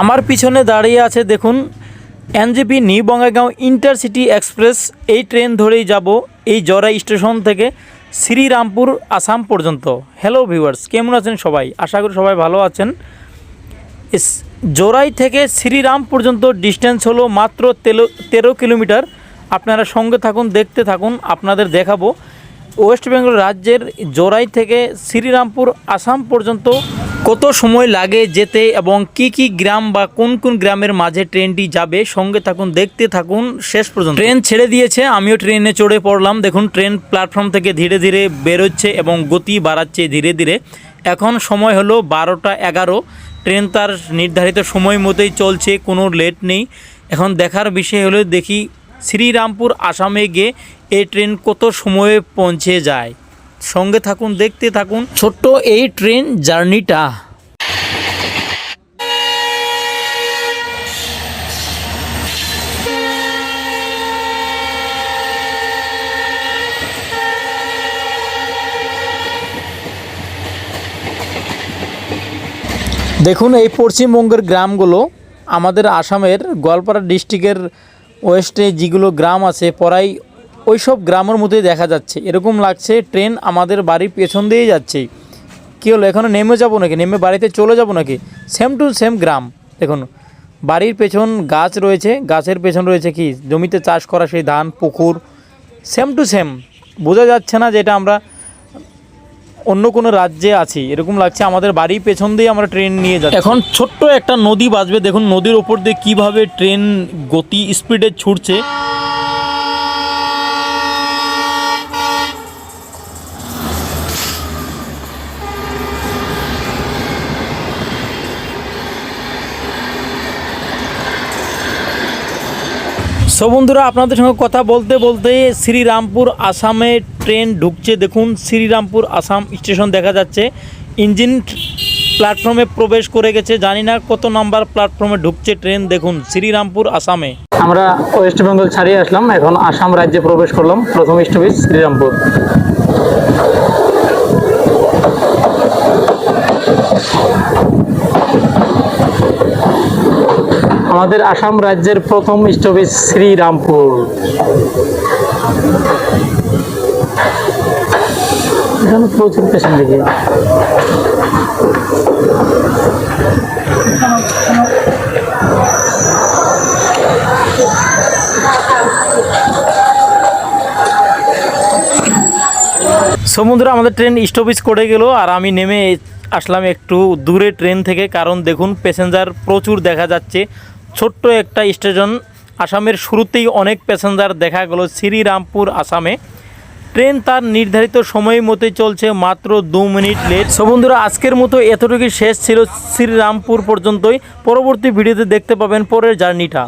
আমার পিছনে দাঁড়িয়ে আছে, দেখুন, NJP new Bongaigaon intercity express. এই ট্রেন ধরেই যাব এই জরাই স্টেশন থেকে শ্রীরামপুর, আসাম পর্যন্ত। হ্যালো ভিউয়ার্স কেমন আছেন সবাই? আশা করি সবাই ভালো আছেন। জোরাই থেকে শ্রীরাম পর্যন্ত ডিস্টেন্স হলো মাত্র তেলো, তেরো কিলোমিটার। আপনারা সঙ্গে থাকুন, দেখতে থাকুন, আপনাদের দেখাবো। ওয়েস্ট বেঙ্গল রাজ্যের জোরাই থেকে শ্রীরামপুর, আসাম পর্যন্ত কত সময় লাগে যেতে এবং কি কি গ্রাম বা কোন কোন গ্রামের মাঝে ট্রেনটি যাবে? সঙ্গে থাকুন, দেখতে থাকুন। শেষ পর্যন্ত। ট্রেন ছেড়ে দিয়েছে, আমিও ট্রেনে চড়ে পড়লাম। দেখুন, ট্রেন প্ল্যাটফর্ম থেকে ধীরে ধীরে বেরোচ্ছে এবং গতি বাড়াচ্ছে ধীরে ধীরে। এখন সময় হলো বারোটা এগারো। ট্রেন তার নির্ধারিত সময় মতোই চলছে, কোনো লেট নেই। এখন দেখার বিষয় হলো, দেখি শ্রীরামপুর আসামে গিয়ে এই ট্রেন কত সময়ে পৌঁছে যায়। সঙ্গে থাকুন, দেখতে থাকুন। ছোট্ট এই ট্রেন জার্নিটা। দেখুন, এই পশ্চিমবঙ্গের গ্রামগুলো, আমাদের আসামের গোয়ালপাড়া ডিস্ট্রিক্টের ওয়েস্টে যেগুলো গ্রাম আছে, পড়াই ওই সব গ্রামের মধ্যেই দেখা যাচ্ছে। এরকম লাগছে ট্রেন আমাদের বাড়ির পেছন দিয়েই যাচ্ছে। কী হলো এখনও নেমে যাব নাকি? নেমে বাড়িতে চলে যাব নাকি? সেম টু সেম গ্রাম। দেখুন, বাড়ির পেছন গাছ রয়েছে। গাছের পেছন রয়েছে কি? জমিতে চাষ করা সেই ধান, পুকুর। সেম টু সেম বোঝা যাচ্ছে না যে এটা আমরা অন্য কোনো রাজ্যে আছি। এরকম লাগছে আমাদের বাড়ির পেছন দিয়ে আমরা ট্রেন নিয়ে যাচ্ছি। এখন ছোট্ট একটা নদী বাজবে দেখুন, নদীর ওপর দিয়ে কীভাবে ট্রেন গতি স্পিডে ছুটছে। সো বন্ধুরা, আপনাদের সঙ্গে কথা বলতে বলতে শ্রীরামপুর আসামে ট্রেন ঢুকছে। দেখুন, শ্রীরামপুর আসাম স্টেশন দেখা যাচ্ছে। ইঞ্জিন প্ল্যাটফর্মে প্রবেশ করে গেছে। জানি না কত নাম্বার প্ল্যাটফর্মে ঢুকছে ট্রেন। দেখুন, শ্রীরামপুর আসামে। আমরা ওয়েস্ট বেঙ্গল ছাড়িয়ে আসলাম। এখন আসাম রাজ্যে প্রবেশ করলাম। প্রথম স্টপেজ শ্রীরামপুর। আমাদের আসাম রাজ্যের প্রথম স্টপেজ শ্রীরামপুর। এখানে প্রচুর পেশেন্ট দেখি। সমুদ্র আমাদের ট্রেন স্টপেজ করে গেল আর আমি নেমে আসলাম একটু দূরে ট্রেন থেকে। কারণ দেখুন প্যাসেঞ্জার প্রচুর দেখা যাচ্ছে। ছোট্ট একটা স্টেশন। আসামের শুরুতেই অনেক প্যাসেঞ্জার দেখা গেল শ্রীরামপুর, আসামে। ট্রেন তার নির্ধারিত সময় মতোই চলছে মাত্র দু মিনিট লেট। সো বন্ধুরা, আজকের মতো এতটুকুই শেষ ছিল শ্রীরামপুর পর্যন্তই। পরবর্তী ভিডিওতে দেখতে পাবেন পরের জার্নিটা।